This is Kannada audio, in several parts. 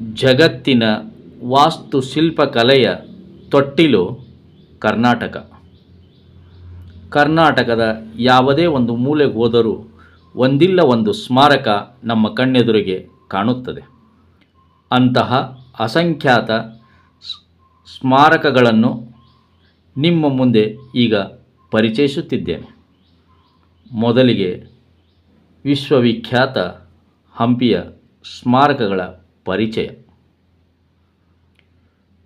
ಜಗತ್ತಿನ ವಾಸ್ತುಶಿಲ್ಪಕಲೆಯ ತೊಟ್ಟಿಲು ಕರ್ನಾಟಕ. ಕರ್ನಾಟಕದ ಯಾವುದೇ ಒಂದು ಮೂಲೆಗೆ ಹೋದರೂ ಒಂದಿಲ್ಲ ಒಂದು ಸ್ಮಾರಕ ನಮ್ಮ ಕಣ್ಣೆದುರಿಗೆ ಕಾಣುತ್ತದೆ. ಅಂತಹ ಅಸಂಖ್ಯಾತ ಸ್ಮಾರಕಗಳನ್ನು ನಿಮ್ಮ ಮುಂದೆ ಈಗ ಪರಿಚಯಿಸುತ್ತಿದ್ದೇನೆ. ಮೊದಲಿಗೆ ವಿಶ್ವವಿಖ್ಯಾತ ಹಂಪಿಯ ಸ್ಮಾರಕಗಳ ಪರಿಚಯ.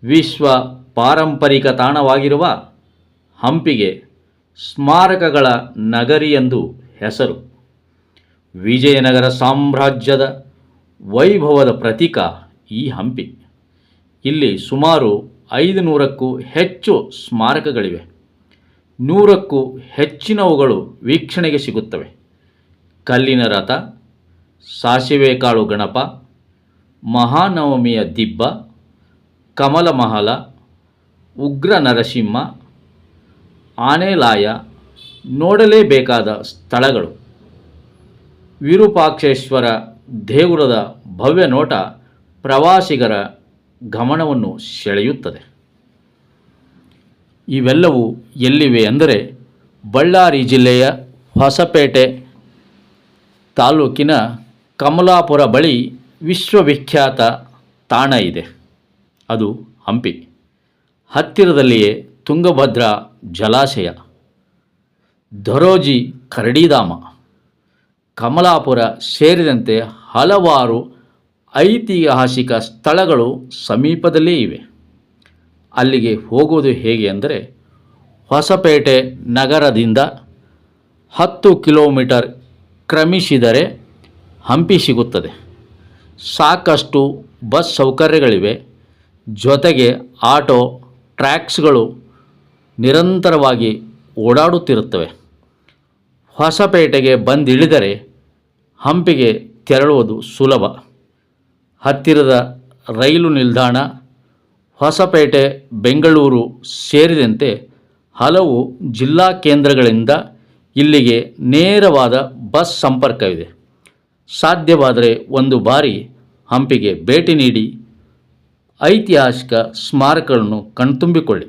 ವಿಶ್ವ ಪಾರಂಪರಿಕ ತಾಣವಾಗಿರುವ ಹಂಪಿಗೆ ಸ್ಮಾರಕಗಳ ನಗರಿ ಎಂದು ಹೆಸರು. ವಿಜಯನಗರ ಸಾಮ್ರಾಜ್ಯದ ವೈಭವದ ಪ್ರತೀಕ ಈ ಹಂಪಿ. ಇಲ್ಲಿ ಸುಮಾರು ಐದು ನೂರಕ್ಕೂ ಹೆಚ್ಚು ಸ್ಮಾರಕಗಳಿವೆ. ನೂರಕ್ಕೂ ಹೆಚ್ಚಿನವುಗಳು ವೀಕ್ಷಣೆಗೆ ಸಿಗುತ್ತವೆ. ಕಲ್ಲಿನ ರಥ, ಸಾಸಿವೆ ಕಾಳು ಗಣಪ ಮಹಾನವಮಿಯ ದಿಬ್ಬ ಕಮಲ ಮಹಲ ಉಗ್ರ ನರಸಿಂಹ, ಆನೆಲಾಯ ನೋಡಲೇಬೇಕಾದ ಸ್ಥಳಗಳು. ವಿರೂಪಾಕ್ಷೇಶ್ವರ ದೇಗುಲದ ಭವ್ಯ ನೋಟ ಪ್ರವಾಸಿಗರ ಗಮನವನ್ನು ಸೆಳೆಯುತ್ತದೆ. ಇವೆಲ್ಲವೂ ಎಲ್ಲಿವೆ ಅಂದರೆ ಬಳ್ಳಾರಿ ಜಿಲ್ಲೆಯ ಹೊಸಪೇಟೆ ತಾಲೂಕಿನ ಕಮಲಾಪುರ ಬಳಿ ವಿಶ್ವವಿಖ್ಯಾತ ತಾಣ ಇದೆ. ಅದು ಹಂಪಿ. ಹತ್ತಿರದಲ್ಲಿಯೇ ತುಂಗಭದ್ರಾ ಜಲಾಶಯ ಧರೋಜಿ ಕರಡಿಧಾಮ, ಕಮಲಾಪುರ ಸೇರಿದಂತೆ ಹಲವಾರು ಐತಿಹಾಸಿಕ ಸ್ಥಳಗಳು ಸಮೀಪದಲ್ಲೇ ಇವೆ. ಅಲ್ಲಿಗೆ ಹೋಗುವುದು ಹೇಗೆ ಅಂದರೆ, ಹೊಸಪೇಟೆ ನಗರದಿಂದ ಹತ್ತು ಕಿಲೋಮೀಟರ್ ಕ್ರಮಿಸಿದರೆ ಹಂಪಿ ಸಿಗುತ್ತದೆ. ಸಾಕಷ್ಟು ಬಸ್ ಸೌಕರ್ಯಗಳಿವೆ. ಜೊತೆಗೆ ಆಟೋ ಟ್ರ್ಯಾಕ್ಸ್ಗಳು ನಿರಂತರವಾಗಿ ಓಡಾಡುತ್ತಿರುತ್ತವೆ. ಹೊಸಪೇಟೆಗೆ ಬಂದಿಳಿದರೆ ಹಂಪಿಗೆ ತೆರಳುವುದು ಸುಲಭ. ಹತ್ತಿರದ ರೈಲು ನಿಲ್ದಾಣ, ಹೊಸಪೇಟೆ, ಬೆಂಗಳೂರು ಸೇರಿದಂತೆ ಹಲವು ಜಿಲ್ಲಾ ಕೇಂದ್ರಗಳಿಂದ ಇಲ್ಲಿಗೆ ನೇರವಾದ ಬಸ್ ಸಂಪರ್ಕವಿದೆ. ಸಾಧ್ಯವಾದರೆ ಒಂದು ಬಾರಿ ಹಂಪಿಗೆ ಭೇಟಿ ನೀಡಿ ಐತಿಹಾಸಿಕ ಸ್ಮಾರಕಗಳನ್ನು ಕಣ್ತುಂಬಿಕೊಳ್ಳಿ.